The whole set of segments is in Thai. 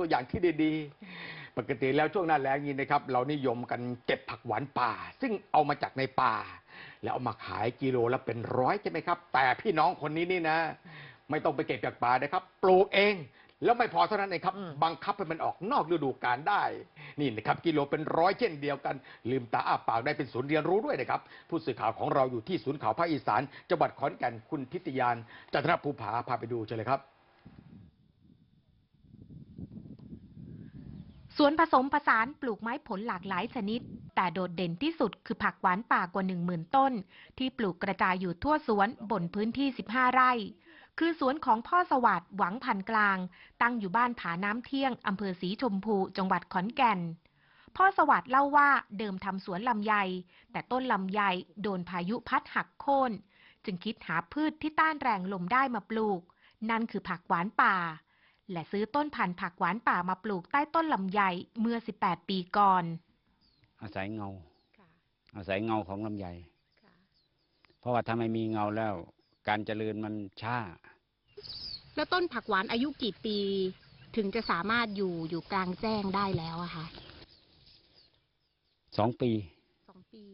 ตัวอย่างที่ดีๆ ปกติแล้วช่วงหน้าแล้งนี้นะครับ เรานิยมกันเก็บผักหวานป่า ซึ่งเอามาจากในป่า แล้วเอามาขายกิโลละเป็นร้อยใช่ไหมครับ แต่พี่น้องคนนี้นี่นะ ไม่ต้องไปเก็บจากป่านะครับ ปลูกเอง แล้วไม่พอเท่านั้นเองครับอืมบังคับให้มันออกนอกฤดูกาลได้ นี่นะครับกิโลเป็นร้อยเช่นเดียวกัน ลืมตาอ้าปากได้เป็นศูนย์เรียนรู้ด้วยนะครับ ผู้สื่อข่าวของเราอยู่ที่ศูนย์ข่าวภาคอีสานจังหวัดขอนแก่นคุณทิตยานจันทรภูผาพาไปดูเชิญเลยครับ สวนผสมผสานปลูกไม้ผลหลากหลายชนิด แต่โดดเด่นที่สุดคือผักหวานป่ากว่า 10,000 ต้น ที่ปลูกกระจายอยู่ทั่วสวนบนพื้นที่ 15 ไร่ คือสวนของพ่อสวัสดิ์หวังพันกลาง ตั้งอยู่บ้านผาน้ำเที่ยงอำเภอศรีชมพู จังหวัดขอนแก่น พ่อสวัสดิ์เล่าว่าเดิมทำสวนลำไย แต่ต้นลำไยโดนพายุพัดหักโค่นจึงคิดหาพืชที่ต้านแรงลมได้มาปลูก นั่นคือผักหวานป่า และซื้อต้นพันธุ์ผักหวานป่ามาปลูกใต้ต้นลำไยเมื่อ 18 ปีก่อน อาศัยเงา อาศัยเงาของลำไย เพราะว่าถ้าไม่มีเงาแล้ว การเจริญมันช้า แล้วต้นผักหวานอายุกี่ปี ถึงจะสามารถอยู่อยู่กลางแจ้งได้แล้วอะคะสองปีสองปี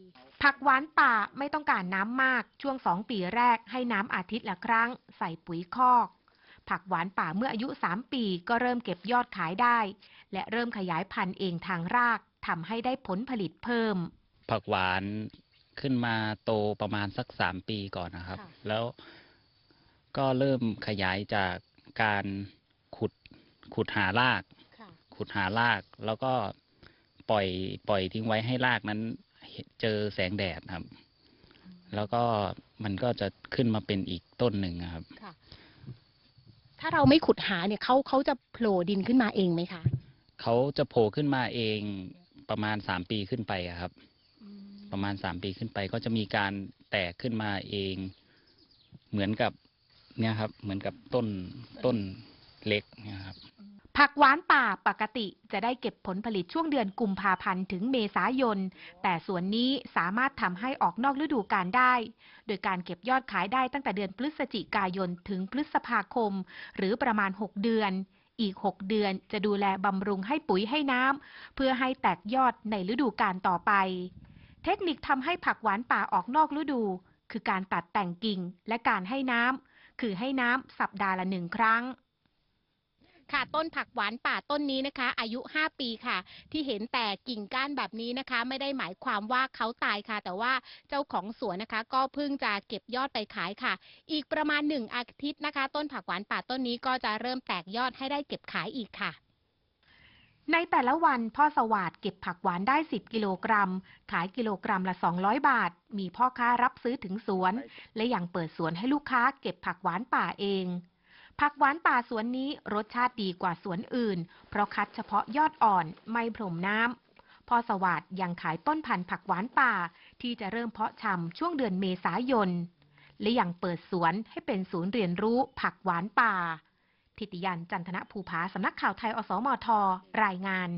ผักหวานป่าไม่ต้องการน้ำมากช่วงสองปีแรกให้น้ำอาทิตย์ละครั้ง ใส่ปุ๋ยคอก ผักหวานป่าเมื่ออายุ 3 ปีก็เริ่มเก็บยอดขายได้ และเริ่มขยายพันธุ์เองทางรากทำให้ได้ผลผลิตเพิ่ม ผักหวานขึ้นมาโตประมาณสักสามปีก่อนนะครับค่ะแล้วก็เริ่มขยายจากการขุดขุดหารากค่ะขุดหารากแล้วก็ปล่อยปล่อยทิ้งไว้ให้รากนั้นเจอแสงแดดครับ แล้วก็มันก็จะขึ้นมาเป็นอีกต้นหนึ่งอะครับค่ะ ถ้าเราไม่ขุดหาเนี่ยเขาเขาจะโผล่ดินขึ้นมาเองไหมคะเขาจะโผล่ขึ้นมาเองประมาณสามปีขึ้นไปอะครับ ประมาณสามปีขึ้นไปก็จะมีการแตกขึ้นมาเอง เหมือนกับเนี่ยครับ เหมือนกับต้นต้นเล็กเนี่ยครับ ผักหวานป่าปกติจะได้เก็บผลผลิตช่วงเดือนกุมภาพันธ์ถึงเมษายน แต่สวนนี้สามารถทำให้ออกนอกฤดูกาลได้ โดยการเก็บยอดขายได้ตั้งแต่เดือนพฤศจิกายนถึงพฤษภาคม หรือประมาณ 6 เดือน อีก 6 เดือนจะดูแลบำรุงให้ปุ๋ยให้น้ำเพื่อให้แตกยอดในฤดูกาลต่อไป เทคนิคทำให้ผักหวานป่าออกนอกฤดู คือการตัดแต่งกิ่งและการให้น้ำคือให้น้ำสัปดาห์ละหนึ่งครั้ง ค่ะ ต้นผักหวานป่าต้นนี้นะคะ อายุ 5 ปีค่ะ ที่เห็นแต่กิ่งก้านแบบนี้นะคะ ไม่ได้หมายความว่าเขาตายค่ะ แต่ว่าเจ้าของสวนนะคะ ก็เพิ่งจะเก็บยอดไปขายค่ะ อีกประมาณหนึ่งอาทิตย์นะคะ ต้นผักหวานป่าต้นนี้ก็จะเริ่มแตกยอดให้ได้เก็บขายอีกค่ะในแต่ละวันพ่อสวาดเก็บผักหวานได้ 10 กิโลกรัม ขายกิโลกรัมละ 200 บาท มีพ่อค้ารับซื้อถึงสวน และยังเปิดสวนให้ลูกค้าเก็บผักหวานป่าเอง ผักหวานป่าสวนนี้รสชาติดีกว่าสวนอื่น เพราะคัดเฉพาะยอดอ่อนไม่พรมน้ำพอสวัสดยังขายต้นพันธุ์ผักหวานป่า ที่จะเริ่มเพาะชำช่วงเดือนเมษายน และยังเปิดสวนให้เป็นศูนย์เรียนรู้ผักหวานป่า ทิติยันจันทนภูผาสำนักข่าวไทยอสมทรายงาน